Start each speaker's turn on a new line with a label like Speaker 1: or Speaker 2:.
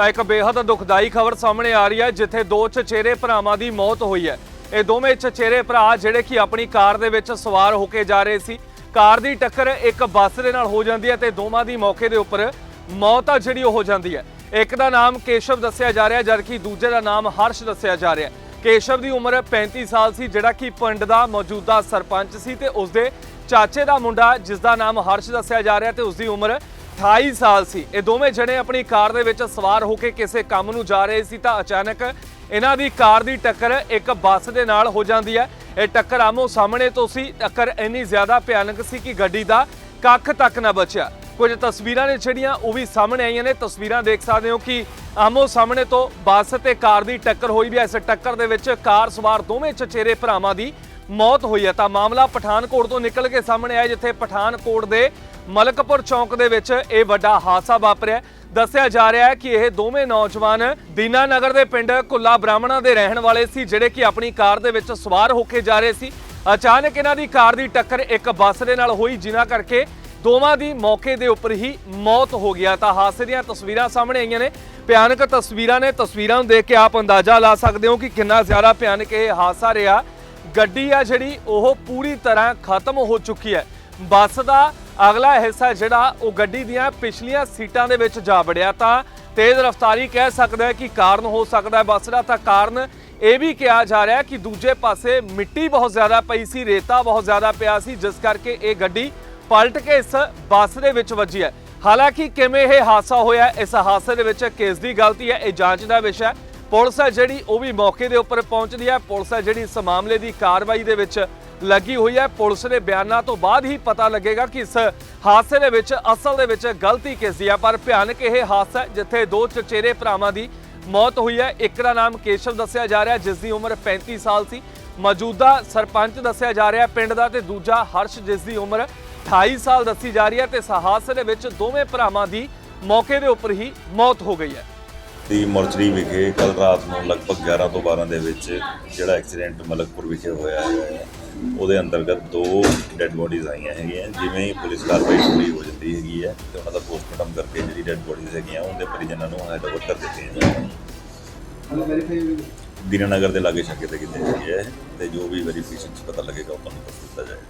Speaker 1: ਤਾਂ ਇੱਕ ਬੇਹੱਦ ਦੁਖਦਾਈ ਖਬਰ ਸਾਹਮਣੇ ਆ ਰਹੀ ਹੈ, ਜਿੱਥੇ ਦੋ ਚਚੇਰੇ ਭਰਾਵਾਂ ਦੀ ਮੌਤ ਹੋਈ ਹੈ। ਇਹ ਦੋਵੇਂ ਚਚੇਰੇ ਭਰਾ ਜਿਹੜੇ ਕਿ ਆਪਣੀ ਕਾਰ ਦੇ ਵਿੱਚ ਸਵਾਰ ਹੋ ਕੇ ਜਾ ਰਹੇ ਸੀ। ਕਾਰ ਦੀ ਟੱਕਰ ਇੱਕ ਬੱਸ ਦੇ ਨਾਲ ਹੋ ਜਾਂਦੀ ਹੈ ਤੇ ਦੋਵਾਂ ਦੀ ਮੌਕੇ ਦੇ ਉੱਪਰ ਮੌਤ ਆ ਜਿਹੜੀ ਉਹ ਹੋ ਜਾਂਦੀ ਹੈ। ਇੱਕ ਦਾ ਨਾਮ ਕੇਸ਼ਵ ਦੱਸਿਆ ਜਾ ਰਿਹਾ, ਜਦਕਿ ਦੂਜੇ ਦਾ ਨਾਮ ਹਰਸ਼ ਦੱਸਿਆ ਜਾ ਰਿਹਾ। ਕੇਸ਼ਵ ਦੀ ਉਮਰ 35 ਸਾਲ ਸੀ, ਜਿਹੜਾ ਕਿ ਪਿੰਡ ਦਾ ਮੌਜੂਦਾ ਸਰਪੰਚ ਸੀ ਤੇ ਉਸਦੇ ਚਾਚੇ ਦਾ ਮੁੰਡਾ ਜਿਸ ਦਾ ਨਾਮ ਹਰਸ਼ ਦੱਸਿਆ ਜਾ ਰਿਹਾ ਤੇ ਉਸਦੀ ਉਮਰ 28 ਸਾਲ ਸੀ। ਇਹ ਦੋਵੇਂ ਜਣੇ ਆਪਣੀ ਕਾਰ ਦੇ ਵਿੱਚ ਸਵਾਰ ਹੋ ਕੇ ਕਿਸੇ ਕੰਮ ਨੂੰ ਜਾ ਰਹੇ ਸੀ ਤਾਂ ਅਚਾਨਕ ਇਹਨਾਂ ਦੀ ਕਾਰ ਦੀ ਟੱਕਰ ਇੱਕ ਬੱਸ ਦੇ ਨਾਲ ਹੋ ਜਾਂਦੀ ਹੈ। ਇਹ ਟੱਕਰ ਆਮੋ ਸਾਹਮਣੇ ਤੋਂ ਸੀ। ਟੱਕਰ ਇੰਨੀ ਜ਼ਿਆਦਾ ਭਿਆਨਕ ਸੀ ਕਿ ਗੱਡੀ ਦਾ ਕੱਖ ਤੱਕ ਨਾ ਬਚਿਆ। ਕੁਝ ਤਸਵੀਰਾਂ ਨੇ ਜਿਹੜੀਆਂ ਉਹ ਵੀ ਸਾਹਮਣੇ ਆਈਆਂ ਨੇ। ਤਸਵੀਰਾਂ ਦੇਖ ਸਕਦੇ ਹੋ ਕਿ ਆਮੋ ਸਾਹਮਣੇ ਤੋਂ ਬੱਸ ਤੇ ਕਾਰ ਦੀ ਟੱਕਰ ਹੋਈ ਵੀ ਹੈ। ਇਸ ਟੱਕਰ ਦੇ ਵਿੱਚ ਕਾਰ ਸਵਾਰ ਦੋਵੇਂ ਚਚੇਰੇ ਭਰਾਵਾਂ ਦੀ ਮੌਤ ਹੋਈ ਹੈ। ਤਾਂ ਮਾਮਲਾ ਪਠਾਨਕੋਟ ਤੋਂ ਨਿਕਲ ਕੇ ਸਾਹਮਣੇ ਆਇਆ, ਜਿੱਥੇ ਪਠਾਨਕੋਟ ਦੇ ਮਲਕਪੁਰ ਚੌਂਕ ਦੇ ਵਿੱਚ ਇਹ ਵੱਡਾ ਹਾਦਸਾ ਵਾਪਰਿਆ ਦੱਸਿਆ ਜਾ ਰਿਹਾ ਹੈ ਕਿ ਇਹ ਦੋਵੇਂ ਨੌਜਵਾਨ ਦੀਨਾਨਗਰ ਦੇ ਪਿੰਡ ਕੁੱਲਾ ਬ੍ਰਾਹਮਣਾ ਦੇ ਰਹਿਣ ਵਾਲੇ ਸੀ, ਜਿਹੜੇ ਕਿ ਆਪਣੀ ਕਾਰ ਦੇ ਵਿੱਚ ਸਵਾਰ ਹੋ ਕੇ ਜਾ ਰਹੇ ਸੀ। ਅਚਾਨਕ ਇਹਨਾਂ ਦੀ ਕਾਰ ਦੀ ਟੱਕਰ ਇੱਕ ਬੱਸ ਦੇ ਨਾਲ ਹੋਈ, ਜਿਨ੍ਹਾਂ ਕਰਕੇ ਦੋਵਾਂ ਦੀ ਮੌਕੇ ਦੇ ਉੱਪਰ ਹੀ ਮੌਤ ਹੋ ਗਿਆ। ਤਾਂ ਹਾਦਸੇ ਦੀਆਂ ਤਸਵੀਰਾਂ ਸਾਹਮਣੇ ਆਈਆਂ ਨੇ। ਭਿਆਨਕ ਤਸਵੀਰਾਂ ਨੇ, ਤਸਵੀਰਾਂ ਨੂੰ ਦੇਖ ਕੇ ਆਪ ਅੰਦਾਜ਼ਾ ਲਾ ਸਕਦੇ ਹੋ ਕਿ ਕਿੰਨਾ ਜ਼ਿਆਦਾ ਭਿਆਨਕ ਇਹ ਹਾਦਸਾ ਰਿਹਾ। ਗੱਡੀ ਆ ਜਿਹੜੀ, ਉਹ ਪੂਰੀ ਤਰ੍ਹਾਂ ਖਤਮ ਹੋ ਚੁੱਕੀ ਹੈ। ਬੱਸ ਦਾ ਅਗਲਾ ਹਿੱਸਾ ਜਿਹੜਾ ਉਹ ਗੱਡੀ ਦੀਆਂ ਪਿਛਲੀਆਂ ਸੀਟਾਂ ਦੇ ਵਿੱਚ ਜਾ ਵੜਿਆ ਤਾਂ ਤੇਜ਼ ਰਫ਼ਤਾਰੀ ਕਹਿ ਸਕਦਾ ਹੈ ਕਿ ਕਾਰਨ ਹੋ ਸਕਦਾ ਹੈ। ਬੱਸ ਦਾ ਤਾਂ ਕਾਰਨ ਇਹ ਵੀ ਕਿਹਾ ਜਾ ਰਿਹਾ ਕਿ ਦੂਜੇ ਪਾਸੇ ਮਿੱਟੀ ਬਹੁਤ ਜ਼ਿਆਦਾ ਪਈ ਸੀ, ਰੇਤਾ ਬਹੁਤ ਜ਼ਿਆਦਾ ਪਿਆ ਸੀ, ਜਿਸ ਕਰਕੇ ਇਹ ਗੱਡੀ ਪਲਟ ਕੇ ਇਸ ਬੱਸ ਦੇ ਵਿੱਚ ਵੱਜੀ ਹੈ। ਹਾਲਾਂਕਿ ਕਿਵੇਂ ਇਹ ਹਾਦਸਾ ਹੋਇਆ, ਇਸ ਹਾਦਸੇ ਦੇ ਵਿੱਚ ਕਿਸ ਦੀ ਗਲਤੀ ਹੈ, ਇਹ ਜਾਂਚ ਦਾ ਵਿਸ਼ਾ ਹੈ। ਪੁਲਿਸ ਹੈ ਜਿਹੜੀ, ਉਹ ਵੀ ਮੌਕੇ ਦੇ ਉੱਪਰ ਪਹੁੰਚਦੀ ਹੈ ਪੁਲਿਸ ਹੈ ਜਿਹੜੀ ਇਸ ਮਾਮਲੇ ਦੀ ਕਾਰਵਾਈ ਦੇ ਵਿੱਚ ਲੱਗੀ ਹੋਈ ਹੈ ਪੁਲਿਸ ਦੇ ਬਿਆਨਾਂ ਤੋਂ ਬਾਅਦ ਹੀ ਪਤਾ ਲੱਗੇਗਾ ਕਿ ਇਸ ਹਾਦਸੇ ਦੇ ਵਿੱਚ, ਅਸਲ ਦੇ ਵਿੱਚ ਗਲਤੀ ਕਿਸ ਦੀ ਹੈ ਪਰ ਭਿਆਨਕ ਇਹ ਹਾਦਸਾ ਜਿੱਥੇ ਦੋ ਚਚੇਰੇ ਭਰਾਵਾਂ ਦੀ ਮੌਤ ਹੋਈ ਹੈ। ਇੱਕ ਦਾ ਨਾਮ ਕੇਸ਼ਵ ਦੱਸਿਆ ਜਾ ਰਿਹਾ, ਜਿਸ ਦੀ ਉਮਰ 35 ਸਾਲ ਸੀ। ਮੌਜੂਦਾ ਸਰਪੰਚ ਦੱਸਿਆ ਜਾ ਰਿਹਾ ਪਿੰਡ ਦਾ ਤੇ ਦੂਜਾ ਹਰਸ਼, ਜਿਸ ਦੀ ਉਮਰ 28 ਸਾਲ ਦੱਸੀ ਜਾ ਰਹੀ ਹੈ। ਤੇ ਇਸ ਹਾਦਸੇ ਦੇ ਵਿੱਚ ਦੋਵੇਂ ਭਰਾਵਾਂ ਦੀ ਮੌਕੇ ਦੇ ਉੱਪਰ ਹੀ ਮੌਤ ਹੋ ਗਈ ਹੈ।
Speaker 2: ਦੀ ਮੋਰਚਰੀ ਵਿਖੇ ਕੱਲ ਰਾਤ ਨੂੰ ਲਗਭਗ 11 ਤੋਂ 12 ਦੇ ਵਿੱਚ ਜਿਹੜਾ ਐਕਸੀਡੈਂਟ ਮਲਕਪੁਰ ਵਿਖੇ ਹੋਇਆ ਹੈ, ਉਹਦੇ ਅੰਤਰਗਤ ਦੋ ਡੈੱਡ ਬੋਡੀਜ਼ ਆਈਆਂ ਹੈਗੀਆਂ, ਜਿਵੇਂ ਹੀ ਪੁਲਿਸ ਕਾਰਵਾਈ ਪੂਰੀ ਹੋ ਜਾਂਦੀ ਹੈਗੀ ਹੈ ਤੇ ਉਹਨਾਂ ਦਾ ਪੋਸਟਮਾਰਟਮ ਕਰਕੇ ਜਿਹੜੀ ਡੈੱਡ ਬੋਡੀਜ਼ ਹੈਗੀਆਂ, ਉਹਦੇ ਪਰਿਜਨਾਂ ਨੂੰ ਹੈਂਡਓਵਰ ਕਰ ਦਿੱਤੀਆਂ ਜਾਣਗੀਆਂ ਦੀਨਾਨਗਰ ਦੇ ਲਾਗੇ ਛਾਗੇ ਤੇ ਕਿਤੇ ਹੈਗੀ ਹੈ, ਤੇ ਜੋ ਵੀ ਵੈਰੀਫਿਕੇਸ਼ਨ ਚ ਪਤਾ ਲੱਗੇਗਾ, ਉਹ ਤੁਹਾਨੂੰ ਦੱਸ ਦਿੱਤਾ ਜਾਏਗਾ।